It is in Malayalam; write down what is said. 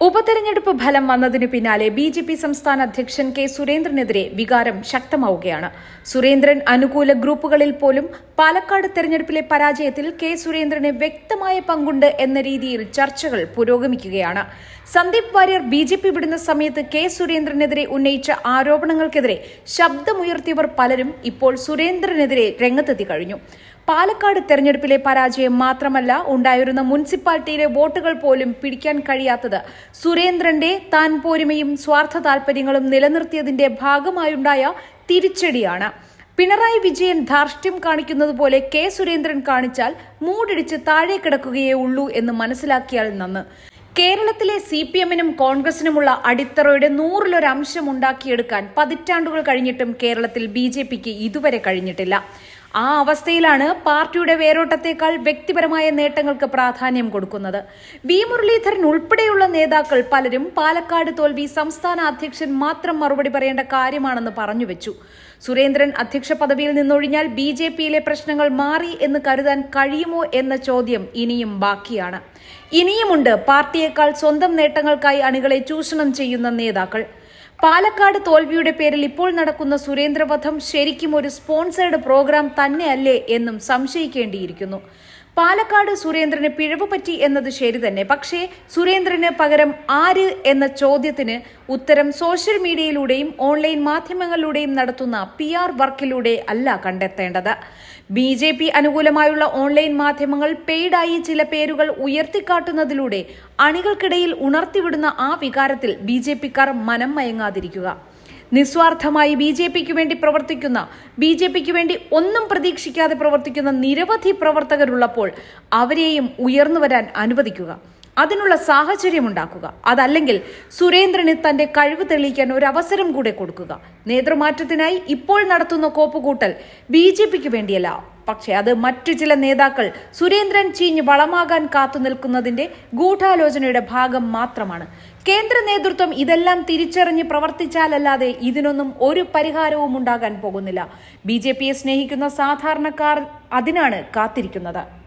ഉപതെരഞ്ഞെടുപ്പ് ഫലം വന്നതിന് പിന്നാലെ ബി ജെ പി സംസ്ഥാന അധ്യക്ഷൻ കെ സുരേന്ദ്രനെതിരെ വികാരം ശക്തമാവുകയാണ്. സുരേന്ദ്രൻ അനുകൂല ഗ്രൂപ്പുകളിൽ പോലും പാലക്കാട് തെരഞ്ഞെടുപ്പിലെ പരാജയത്തിൽ കെ സുരേന്ദ്രന് വ്യക്തമായ പങ്കുണ്ട് എന്ന രീതിയിൽ ചർച്ചകൾ പുരോഗമിക്കുകയാണ്. Sandeep Warrier B J P വിടുന്ന സമയത്ത് കെ സുരേന്ദ്രനെതിരെ ഉന്നയിച്ച ആരോപണങ്ങൾക്കെതിരെ ശബ്ദമുയർത്തിയവർ പലരും ഇപ്പോൾ സുരേന്ദ്രനെതിരെ രംഗത്തെത്തി കഴിഞ്ഞു. പാലക്കാട് തെരഞ്ഞെടുപ്പിലെ പരാജയം മാത്രമല്ല ഉണ്ടായിരുന്ന മുനിസിപ്പാലിറ്റിയിലെ വോട്ടുകൾ പോലും പിടിക്കാൻ കഴിയാത്തത് സുരേന്ദ്രന്റെ താൻ പോരുമയും സ്വാർത്ഥ താൽപര്യങ്ങളും നിലനിർത്തിയതിന്റെ ഭാഗമായുണ്ടായ തിരിച്ചടിയാണ്. പിണറായി വിജയൻ ധാർഷ്ട്യം കാണിക്കുന്നത് പോലെ കെ സുരേന്ദ്രൻ കാണിച്ചാൽ മൂടിടിച്ച് താഴെ കിടക്കുകയേ ഉള്ളൂ എന്ന് മനസ്സിലാക്കിയാൽ നന്ന്. കേരളത്തിലെ സി പി എമ്മിനും കോൺഗ്രസിനുമുള്ള അടിത്തറയുടെ നൂറിലൊരംശം ഉണ്ടാക്കിയെടുക്കാൻ പതിറ്റാണ്ടുകൾ കഴിഞ്ഞിട്ടും കേരളത്തിൽ ബി ജെ പിക്ക് ഇതുവരെ കഴിഞ്ഞിട്ടില്ല. ആ അവസ്ഥയിലാണ് പാർട്ടിയുടെ വേരോട്ടത്തേക്കാൾ വ്യക്തിപരമായ നേട്ടങ്ങൾക്ക് പ്രാധാന്യം കൊടുക്കുന്നത്. വി. മുരളീധരൻ ഉൾപ്പെടെയുള്ള നേതാക്കൾ പലരും പാലക്കാട് തോൽവി സംസ്ഥാന അധ്യക്ഷൻ മാത്രം മറുപടി പറയേണ്ട കാര്യമാണെന്ന് പറഞ്ഞുവെച്ചു. സുരേന്ദ്രൻ അധ്യക്ഷ പദവിയിൽ നിന്നൊഴിഞ്ഞാൽ ബി ജെ പിയിലെ പ്രശ്നങ്ങൾ മാറി എന്ന് കരുതാൻ കഴിയുമോ എന്ന ചോദ്യം ഇനിയും ബാക്കിയാണ്. ഇനിയുമുണ്ട് പാർട്ടിയേക്കാൾ സ്വന്തം നേട്ടങ്ങൾക്കായി അണികളെ ചൂഷണം ചെയ്യുന്ന നേതാക്കൾ. പാലക്കാട് തോൽവിയുടെ പേരിൽ ഇപ്പോൾ നടക്കുന്ന സുരേന്ദ്രവധം ശരിക്കും ഒരു സ്പോൺസേഡ് പ്രോഗ്രാം തന്നെയല്ലേ എന്നും സംശയിക്കേണ്ടിയിരിക്കുന്നു. പാലക്കാട് സുരേന്ദ്രന് പിഴവ് പറ്റി എന്നത് ശരി തന്നെ. പക്ഷേ സുരേന്ദ്രന് പകരം ആര് എന്ന ചോദ്യത്തിന് ഉത്തരം സോഷ്യൽ മീഡിയയിലൂടെയും ഓൺലൈൻ മാധ്യമങ്ങളിലൂടെയും നടത്തുന്ന പി ആർ വർക്കിലൂടെ അല്ല കണ്ടെത്തേണ്ടത്. ബി ജെ പി അനുകൂലമായുള്ള ഓൺലൈൻ മാധ്യമങ്ങൾ പെയ്ഡായി ചില പേരുകൾ ഉയർത്തിക്കാട്ടുന്നതിലൂടെ അണികൾക്കിടയിൽ ഉണർത്തിവിടുന്ന ആ വികാരത്തിൽ ബി ജെ പിക്കാർ മനം മയങ്ങാതിരിക്കുക നിസ്വാർത്ഥമായി ബി ജെ പിക്ക് വേണ്ടി പ്രവർത്തിക്കുന്ന ബി ജെ പിക്ക് വേണ്ടി ഒന്നും പ്രതീക്ഷിക്കാതെ പ്രവർത്തിക്കുന്ന നിരവധി പ്രവർത്തകരുള്ളപ്പോൾ അവരെയും ഉയർന്നു വരാൻ അനുവദിക്കുക. അതിനുള്ള സാഹചര്യം ഉണ്ടാക്കുക അതല്ലെങ്കിൽ സുരേന്ദ്രന് തന്റെ കഴിവ് തെളിയിക്കാൻ ഒരു അവസരം കൂടെ കൊടുക്കുക. നേതൃമാറ്റത്തിനായി ഇപ്പോൾ നടത്തുന്ന കോപ്പുകൂട്ടൽ ബി ജെ പിക്ക് വേണ്ടിയല്ല. പക്ഷേ അത് മറ്റു ചില നേതാക്കൾ സുരേന്ദ്രൻ ചീഞ്ഞ് വളമാകാൻ കാത്തു നിൽക്കുന്നതിന്റെ ഗൂഢാലോചനയുടെ ഭാഗം മാത്രമാണ്. കേന്ദ്ര നേതൃത്വം ഇതെല്ലാം തിരിച്ചറിഞ്ഞ് പ്രവർത്തിച്ചാലല്ലാതെ ഇതിനൊന്നും ഒരു പരിഹാരവും ഉണ്ടാകാൻ പോകുന്നില്ല. ബി സ്നേഹിക്കുന്ന സാധാരണക്കാർ അതിനാണ് കാത്തിരിക്കുന്നത്.